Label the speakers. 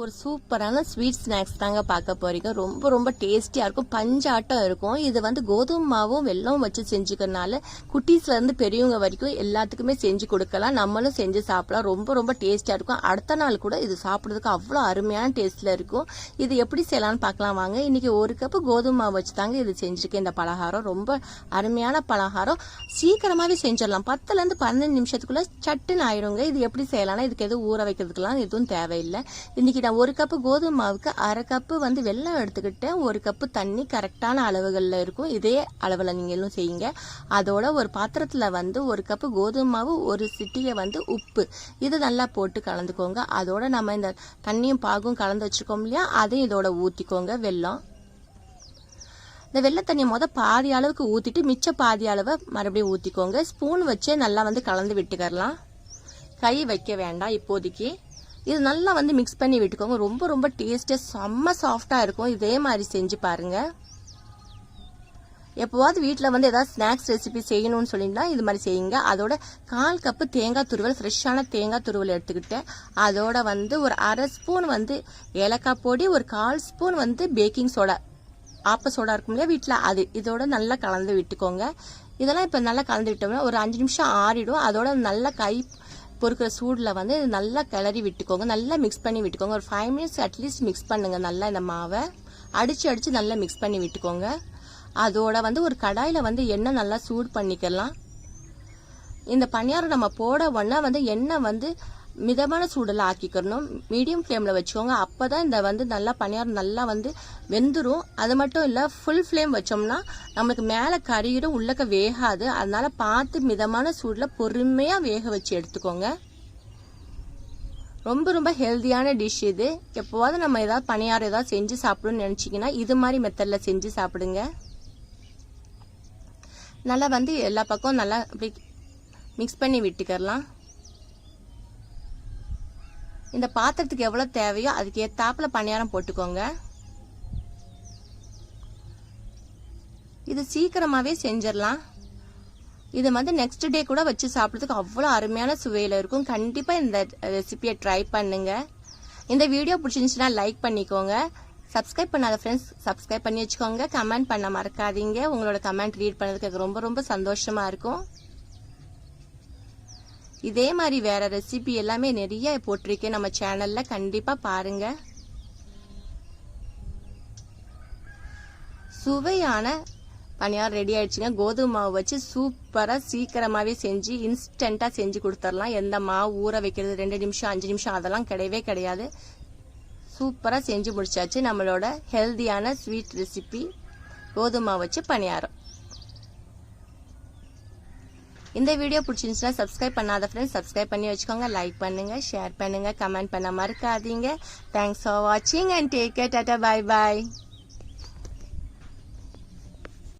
Speaker 1: ஒரு சூப்பரான sweet snacks தாங்க பார்க்க போறீங்க. ரொம்ப ரொம்ப டேஸ்டியா இருக்கும். பஞ்சாட்டம் இருக்கும். இது வந்து கோதுமை மாவும் வெள்ளம் வச்சு செஞ்சுக்கிறதுனால குட்டீஸ்ல இருந்து பெரியவங்க வரைக்கும் எல்லாத்துக்குமே செஞ்சு கொடுக்கலாம். நம்மளும் செஞ்சு சாப்பிடலாம். ரொம்ப ரொம்ப டேஸ்டியா இருக்கும். அடுத்த நாள் கூட இது சாப்பிடுறதுக்கு அவ்வளோ அருமையான டேஸ்ட்ல இருக்கும். இது எப்படி செய்யலாம்னு பார்க்கலாம் வாங்க. இன்னைக்கு ஒரு கப்பு கோதுமை மாவு வச்சு தாங்க இது செஞ்சிருக்கேன். இந்த பலகாரம் ரொம்ப அருமையான பலகாரம். சீக்கிரமாவே செஞ்சிடலாம். பத்துல இருந்து பதினஞ்சு நிமிஷத்துக்குள்ள சட்டுன்னு ஆயிடுங்க. இது எப்படி செய்யலாம்னா இதுக்கு எதுவும் ஊற வைக்கிறதுக்கெல்லாம் எதுவும் தேவையில்லை. இன்னைக்கு நான் ஒரு கப்பு கோதுமை மாவுக்கு அரை கப்பு வந்து வெல்லம் எடுத்துக்கிட்டேன். ஒரு கப்பு தண்ணி கரெக்டான அளவுகளில் இருக்கும். இதே அளவில் நீங்களும் செய்யுங்க. அதோட ஒரு பாத்திரத்தில் வந்து ஒரு கப்பு கோதுமை மாவு ஒரு சிட்டியை வந்து உப்பு. இது நல்லா போட்டு கலந்துக்கோங்க. அதோட நம்ம இந்த தண்ணியும் பாகும் கலந்து வச்சுக்கோம் இல்லையா? அதையும் இதோட ஊற்றிக்கோங்க வெல்லம். இந்த வெள்ளை தண்ணியை மொதல் பாதி அளவுக்கு ஊற்றிட்டு மிச்ச பாதி அளவை மறுபடியும் ஊற்றிக்கோங்க ஸ்பூன் வச்சே நல்லா வந்து கலந்து விட்டுக்கரலாம். கை வைக்க வேண்டாம் இப்போதைக்கு. இது நல்லா வந்து மிக்ஸ் பண்ணி விட்டுக்கோங்க. ரொம்ப ரொம்ப டேஸ்ட்டாக செம்ம சாஃப்டாக இருக்கும். இதே மாதிரி செஞ்சு பாருங்கள் எப்போவாவது வீட்டில் வந்து ஏதாவது ஸ்நாக்ஸ் ரெசிபி செய்யணும்னு சொல்லியிருந்தா இது மாதிரி செய்யுங்க. அதோட கால் கப்பு தேங்காய் துருவல் ஃப்ரெஷ்ஷான தேங்காய் துருவல் எடுத்துக்கிட்டேன். அதோட வந்து ஒரு அரை ஸ்பூன் வந்து ஏலக்காய் பொடி ஒரு கால் ஸ்பூன் வந்து பேக்கிங் சோடா ஆப்ப சோடா இருக்கும் இல்லையா வீட்டில் அது. இதோட நல்லா கலந்து விட்டுக்கோங்க. இதெல்லாம் இப்போ நல்லா கலந்து விட்டோம்னா ஒரு அஞ்சு நிமிஷம் ஆறிடும். அதோட நல்லா கை பொறுக்கிற சூடில் வந்து இது நல்லா கிளறி விட்டுக்கோங்க. நல்லா மிக்ஸ் பண்ணி விட்டுக்கோங்க. ஒரு ஃபைவ் மினிட்ஸ் அட்லீஸ்ட் மிக்ஸ் பண்ணுங்கள் நல்லா இந்த மாவை. அடித்து அடித்து நல்லா மிக்ஸ் பண்ணி விட்டுக்கோங்க. அதோட வந்து ஒரு கடாயில் வந்து எண்ணெய் நல்லா சூடு பண்ணிக்கலாம். இந்த பணியாரம் நம்ம போட உடனே வந்து எண்ணெய் வந்து மிதமான சூடில் ஆக்கிக்கிறணும். மீடியம் ஃப்ளேமில் வச்சுக்கோங்க. அப்போ தான் இந்த வந்து நல்லா பணியாரம் நல்லா வந்து வெந்துடும் அது மட்டும் இல்லை ஃபுல் ஃப்ளேம் வச்சோம்னா நம்மளுக்கு மேலே கறியிடும் உள்ளக்க வேகாது. அதனால் பார்த்து மிதமான சூடில் பொறுமையாக வேக வச்சு எடுத்துக்கோங்க. ரொம்ப ரொம்ப ஹெல்த்தியான டிஷ் இது. எப்போவாவது நம்ம ஏதாவது பணியாரம் ஏதாவது செஞ்சு சாப்பிடணும்னு நினச்சிங்கன்னா இது மாதிரி மெத்தடில் செஞ்சு சாப்பிடுங்க. நல்லா வந்து எல்லா பக்கம் நல்லா அப்படி மிக்ஸ் பண்ணி விட்டுக்கரலாம் இந்த பாத்திரத்துக்கு எவ்வளோ தேவையோ அதுக்கு ஏத்தாப்புல பணியாரம் போட்டுக்கோங்க. இது சீக்கிரமாகவே செஞ்சிடலாம். இது வந்து நெக்ஸ்ட் டே கூட வச்சு சாப்பிட்றதுக்கு அவ்வளோ அருமையான சுவையில் இருக்கும். கண்டிப்பாக இந்த ரெசிபியை ட்ரை பண்ணுங்கள் இந்த வீடியோ பிடிச்சிருந்துச்சுன்னா லைக் பண்ணிக்கோங்க. சப்ஸ்கிரைப் பண்ணாத ஃப்ரெண்ட்ஸ் சப்ஸ்கிரைப் பண்ணி வச்சுக்கோங்க. கமெண்ட் பண்ண மறக்காதீங்க. உங்களோட கமெண்ட் ரீட் பண்ணதுக்கு எனக்கு ரொம்ப ரொம்ப சந்தோஷமாக இருக்கும். இதே மாதிரி வேற ரெசிபி எல்லாமே நிறைய போட்டிருக்கேன் நம்ம சேனல்ல கண்டிப்பா பாருங்க. சுவையான பணியாரம் ரெடி ஆயிடுச்சுங்க. கோதுமை மாவு வச்சு சூப்பரா சீக்கிரமாவே செஞ்சு இன்ஸ்டண்ட்டாக செஞ்சு கொடுத்துடலாம். எந்த மாவு ஊற வைக்கிறது ரெண்டு நிமிஷம் அஞ்சு நிமிஷம் அதெல்லாம் கிடையவே கிடையாது. சூப்பரா செஞ்சு முடிச்சாச்சு நம்மளோட ஹெல்தியான ஸ்வீட் ரெசிபி கோதுமை மாவு வச்சு பணியாரம். இந்த வீடியோ பிடிச்சிருந்துச்சுன்னா சப்ஸ்கிரைப் பண்ணாத ஃப்ரெண்ட்ஸ் சப்ஸ்கிரைப் பண்ணி வச்சுக்கோங்க. லைக் பண்ணுங்க ஷேர் பண்ணுங்க கமெண்ட் பண்ண மறக்காதீங்க. தேங்க்ஸ் ஃபார் வாட்சிங் and take care tata bye bye